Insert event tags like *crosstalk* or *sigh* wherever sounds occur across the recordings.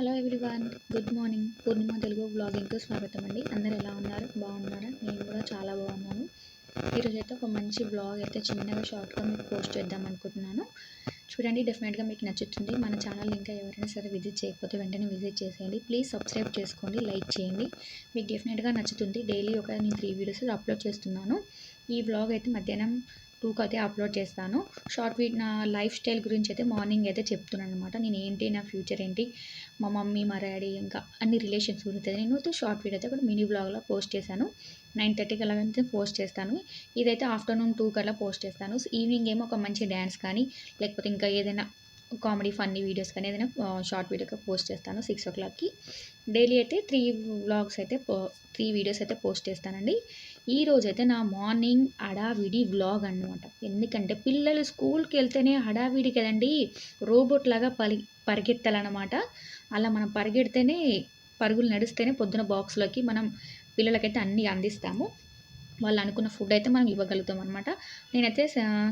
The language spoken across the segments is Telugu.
Hello everyone good morning. Purnima Telugu బ్లాగింగ్కు స్వాగతం అండి. అందరు ఎలా ఉన్నారు? బాగున్నారా? నేను కూడా చాలా బాగున్నాను. ఈరోజు అయితే ఒక మంచి బ్లాగ్ అయితే చిన్నగా షార్ట్గా మీకు పోస్ట్ చేద్దాం అనుకుంటున్నాను. చూడండి డెఫినెట్గా మీకు నచ్చుతుంది. మన ఛానల్ ఇంకా ఎవరైనా సరే విజిట్ చేయకపోతే వెంటనే విజిట్ చేసేయండి. ప్లీజ్ సబ్స్క్రైబ్ చేసుకోండి లైక్ చేయండి. మీకు డెఫినెట్గా నచ్చుతుంది. డైలీ ఒక నేను త్రీ వీడియోస్ అప్లోడ్ చేస్తున్నాను. ఈ బ్లాగ్ అయితే మధ్యాహ్నం టూకి అయితే అప్లోడ్ చేస్తాను. షార్ట్ వీడ్ నా లైఫ్ స్టైల్ గురించి అయితే మార్నింగ్ అయితే చెప్తున్నాను అనమాట నేను ఏంటి నా ఫ్యూచర్ ఏంటి మా మమ్మీ మా డాడీ ఇంకా అన్ని రిలేషన్స్ గురించి నేను షార్ట్ వీడియో అయితే కూడా మినీ బ్లాగ్లో పోస్ట్ చేశాను. నైన్ థర్టీకి అలా అయితే పోస్ట్ చేస్తాను. ఇదైతే ఆఫ్టర్నూన్ టూ కల్లా పోస్ట్ చేస్తాను. ఈవినింగ్ ఏమో ఒక మంచి డ్యాన్స్ కానీ లేకపోతే ఇంకా ఏదైనా కామెడీ ఫన్నీ వీడియోస్ కానీ ఏదైనా షార్ట్ వీడియోగా పోస్ట్ చేస్తాను సిక్స్ ఓ క్లాక్కి. డైలీ అయితే త్రీ వ్లాగ్స్ అయితే త్రీ వీడియోస్ అయితే పోస్ట్ చేస్తానండి. ఈ నా మార్నింగ్ హడావిడి వ్లాగ్ అనమాట ఎందుకంటే పిల్లలు స్కూల్కి వెళ్తేనే హడావిడి కదండి రోబోట్ లాగా పలి పరిగెత్తాలన్నమాట. అలా మనం పరిగెడితేనే పరుగులు నడిస్తేనే పొద్దున బాక్స్లోకి మనం పిల్లలకైతే అన్నీ అందిస్తాము. వాళ్ళు అనుకున్న ఫుడ్ అయితే మనం ఇవ్వగలుగుతాం అనమాట నేనైతే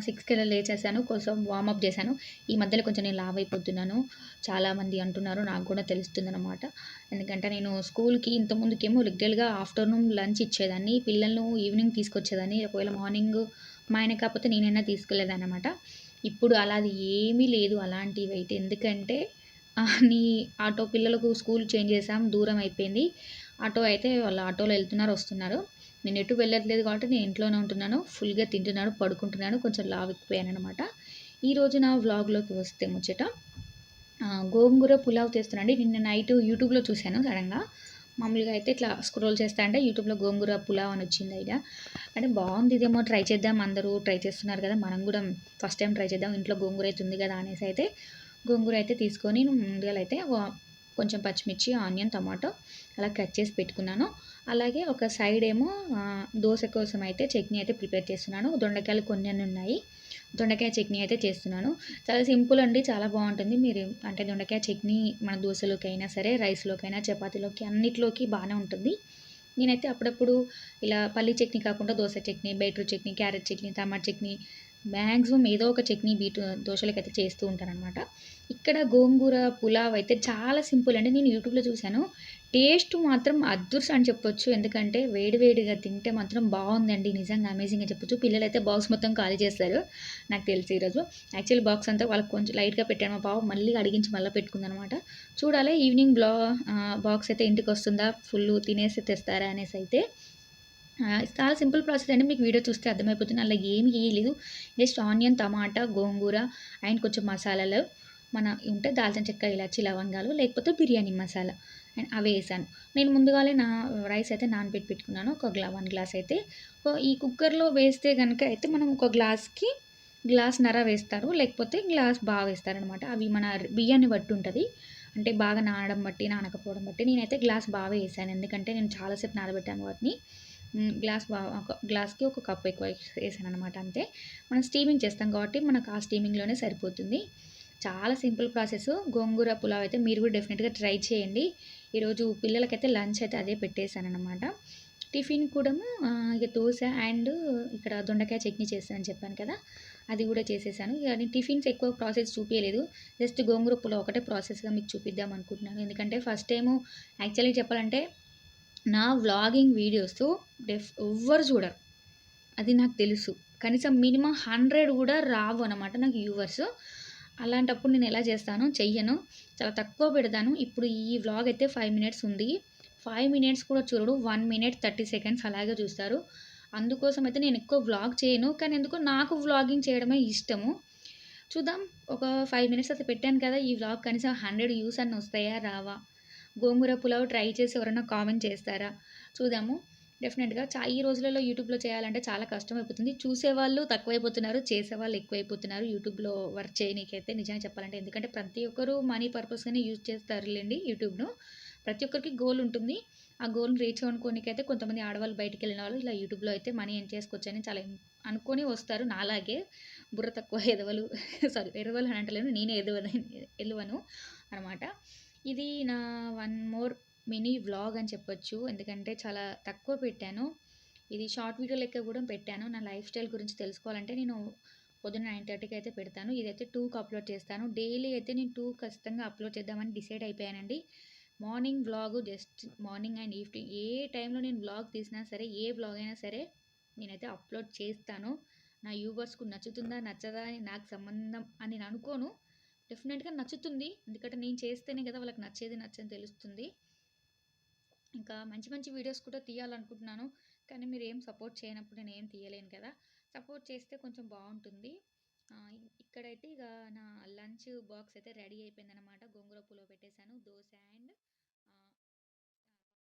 సిక్స్కి వెళ్ళి లేచేసాను కొంచెం వార్మప్ చేశాను. ఈ మధ్యలో కొంచెం నేను లావ్ అయిపోతున్నాను. చాలామంది అంటున్నారు నాకు కూడా తెలుస్తుంది అనమాట ఎందుకంటే నేను స్కూల్కి ఇంతకుముందుకేమో రెగ్యులర్గా ఆఫ్టర్నూన్ లంచ్ ఇచ్చేదాన్ని పిల్లలను ఈవినింగ్ తీసుకొచ్చేదాన్ని. ఒకవేళ మార్నింగ్ మా ఆయన కాకపోతే నేనైనా తీసుకెళ్ళేదాన్ని అనమాట ఇప్పుడు అలాది ఏమీ లేదు అలాంటివి అయితే. ఎందుకంటే నీ ఆటో పిల్లలకు స్కూల్ చేంజ్ చేసాం దూరం అయిపోయింది. ఆటో అయితే వాళ్ళు ఆటోలో వెళ్తున్నారు వస్తున్నారు. నేను ఎటు వెళ్ళట్లేదు కాబట్టి నేను ఇంట్లోనే ఉంటున్నాను ఫుల్గా తింటున్నాను పడుకుంటున్నాను కొంచెం లావ్ ఎక్కిపోయాను అనమాట ఈరోజు నా వ్లాగ్లోకి వస్తే ముచ్చట గోంగూర పులావ్ తెస్తున్నాండి నిన్న నైట్ యూట్యూబ్లో చూశాను సడన్గా మామూలుగా అయితే ఇట్లా స్క్రోల్ చేస్తా అంటే యూట్యూబ్లో గోంగూర పులావ్ అని వచ్చింది ఐడియా అంటే బాగుంది ఇదేమో ట్రై చేద్దాం అందరూ ట్రై చేస్తున్నారు కదా మనం కూడా ఫస్ట్ టైం ట్రై చేద్దాం ఇంట్లో గోంగూర అయితే ఉంది కదా అనేసి అయితే గోంగూర అయితే తీసుకొని ముందుగా అయితే కొంచెం పచ్చిమిర్చి ఆనియన్ టమాటో అలా కట్ చేసి పెట్టుకున్నాను. అలాగే ఒక సైడ్ ఏమో దోశ కోసం అయితే చట్నీ అయితే ప్రిపేర్ చేస్తున్నాను. దొండకాయలు కొన్ని ఉన్నాయి. దొండకాయ చట్నీ అయితే చేస్తున్నాను. చాలా సింపుల్ అండి చాలా బాగుంటుంది. మీరు అంటే దొండకాయ చట్నీ మన దోశలోకి అయినా సరే రైస్లోకైనా చపాతీలోకి అన్నిట్లోకి బాగానే ఉంటుంది. నేనైతే అప్పుడప్పుడు ఇలా పల్లి చట్నీ కాకుండా దోశ చట్నీ బీట్రూట్ చట్నీ క్యారెట్ చట్నీ టమాటా చట్నీ మ్యాక్సిమం ఏదో ఒక చట్నీ బీట్ దోశలకి అయితే చేస్తూ ఉంటారనమాట ఇక్కడ గోంగూర పులావ్ అయితే చాలా సింపుల్ అండి నేను యూట్యూబ్లో చూశాను. టేస్ట్ మాత్రం అద్దుర్స్ అని చెప్పొచ్చు. ఎందుకంటే వేడివేడిగా తింటే మాత్రం బాగుందండి. నిజంగా అమేజింగ్గా చెప్పొచ్చు. పిల్లలు అయితే బాక్స్ మొత్తం ఖాళీ చేస్తారు. నాకు తెలిసి ఈరోజు. యాక్చువల్లీ బాక్స్ అంతా వాళ్ళకి కొంచెం లైట్గా పెట్టాను. మా బాబు మళ్ళీ అడిగించి మళ్ళీ పెట్టుకుందనమాట చూడాలి ఈవినింగ్ బ్లా బాక్స్ అయితే ఇంటికి వస్తుందా? ఫుల్ తినేసి తెస్తారా అనేసి అయితే. చాలా సింపుల్ ప్రాసెస్ అండి. మీకు వీడియో చూస్తే అర్థమైపోతుంది. అలా ఏమి వేయలేదు. జస్ట్ ఆనియన్ టమాటా గోంగూర అండ్ కొంచెం మసాలాలు. మన ఉంటే దాల్చిన చెక్క ఇలాచి లవంగాలు లేకపోతే బిర్యానీ మసాలా అండ్ అవి వేసాను. నేను ముందుగానే నా రైస్ అయితే నానబెట్టి పెట్టుకున్నాను. ఒక గ్లా వన్ గ్లాస్ అయితే. ఈ కుక్కర్లో వేస్తే కనుక అయితే మనం ఒక గ్లాస్కి గ్లాస్ నర వేస్తారు. లేకపోతే గ్లాస్ బాగా వేస్తారనమాట అవి మన బియ్యాన్ని బట్టి ఉంటుంది. అంటే బాగా నానడం బట్టి నానకపోవడం బట్టి నేనైతే గ్లాస్ బాగా వేసాను. ఎందుకంటే నేను చాలాసేపు నానబెట్టాను వాటిని. గ్లాస్ ఒక గ్లాస్కి ఒక కప్ ఎక్కువ వేసాను అనమాట అంతే. మనం స్టీమింగ్ చేస్తాం కాబట్టి మనకు ఆ స్టీమింగ్లోనే సరిపోతుంది. చాలా సింపుల్ ప్రాసెస్. గోంగూర పులావ్ అయితే మీరు కూడా డెఫినెట్గా ట్రై చేయండి. ఈరోజు పిల్లలకైతే లంచ్ అయితే అదే పెట్టేశాను అనమాట టిఫిన్ కూడా ఇక దోశ అండ్ ఇక్కడ దొండకాయ చట్నీ చేస్తానని చెప్పాను కదా అది కూడా చేసేసాను. ఇక నేను టిఫిన్స్ ఎక్కువ ప్రాసెస్ చూపించలేదు జస్ట్ గోంగూర పులావ్ ఒకటే ప్రాసెస్గా మీకు చూపిద్దాం అనుకుంటున్నాను. ఎందుకంటే ఫస్ట్ టైము యాక్చువల్లీ చెప్పాలంటే నా వ్లాగింగ్ వీడియోస్ డెఫ్ ఎవ్వరు చూడరు. అది నాకు తెలుసు. కనీసం మినిమం హండ్రెడ్ కూడా రావు అనమాట నాకు వ్యూవర్స్. అలాంటప్పుడు నేను ఎలా చేస్తాను? చెయ్యను. చాలా తక్కువ పెడతాను. ఇప్పుడు ఈ వ్లాగ్ అయితే ఫైవ్ మినిట్స్ ఉంది. ఫైవ్ మినిట్స్ కూడా చూడడు. వన్ మినిట్ థర్టీ సెకండ్స్ అలాగే చూస్తారు. అందుకోసం అయితే నేను ఎక్కువ వ్లాగ్ చేయను. కానీ ఎందుకో నాకు వ్లాగింగ్ చేయడమే ఇష్టము. చూద్దాం. ఒక ఫైవ్ మినిట్స్ అయితే పెట్టాను కదా ఈ వ్లాగ్ కనీసం హండ్రెడ్ వ్యూస్ అన్న వస్తాయా రావా? గోంగూర పులావ్ ట్రై చేసి ఎవరైనా కామెంట్ చేస్తారా? చూద్దాము. డెఫినెట్గా చా ఈ రోజులలో యూట్యూబ్లో చేయాలంటే చాలా కష్టం అయిపోతుంది చూసేవాళ్ళు తక్కువైపోతున్నారు చేసేవాళ్ళు ఎక్కువైపోతున్నారు యూట్యూబ్లో వర్క్ చేయనీకైతే నిజంగా చెప్పాలంటే. ఎందుకంటే ప్రతి ఒక్కరు మనీ పర్పస్గానే యూజ్ చేస్తారులేండి యూట్యూబ్ను. ప్రతి ఒక్కరికి గోల్ ఉంటుంది. ఆ గోల్ని రీచ్ అనుకోనికైతే కొంతమంది ఆడవాళ్ళు బయటికి వెళ్ళిన వాళ్ళు ఇలా యూట్యూబ్లో అయితే మనీ ఏం చేసుకోవచ్చని చాలా అనుకొని వస్తారు నాలాగే. బుర్ర తక్కువ ఎదవలు *laughs* సారీ ఎదవలు అని అంటలేను నేనే ఎదవ ఎదవను అనమాట. ఇది నా వన్ మోర్ మినీ వ్లాగ్ అని చెప్పొచ్చు. ఎందుకంటే చాలా తక్కువ పెట్టాను. ఇది షార్ట్ వీడియో లెక్క కూడా పెట్టాను. నా లైఫ్ స్టైల్ గురించి తెలుసుకోవాలంటే నేను పొద్దున్న నైన్ థర్టీకి అయితే పెడతాను. ఇదైతే టూకి అప్లోడ్ చేస్తాను. డైలీ అయితే నేను టూ ఖచ్చితంగా అప్లోడ్ చేద్దామని డిసైడ్ అయిపోయానండి. Morning vlog just morning and evening. ఏ టైంలో నేను వ్లాగ్ తీసినా సరే ఏ వ్లాగ్ అయినా సరే నేనైతే అప్లోడ్ చేస్తాను. నా యూవర్స్కు నచ్చుతుందా నచ్చదా అని నాకు సంబంధం అని నేను అనుకోను. డెఫినెట్గా నచ్చుతుంది. ఎందుకంటే నేను చేస్తేనే కదా వాళ్ళకి నచ్చేది నచ్చని తెలుస్తుంది. ఇంకా మంచి మంచి వీడియోస్ కూడా తీయాలనుకుంటున్నాను. కానీ మీరు ఏం సపోర్ట్ చేయనప్పుడు నేను ఏం తీయలేను కదా. సపోర్ట్ చేస్తే కొంచెం బాగుంటుంది. ఇక్కడైతే ఇక నా లంచ్ బాక్స్ అయితే రెడీ అయిపోయిందనమాట గోంగూర పూలో పెట్టేశాను. దోశ అండ్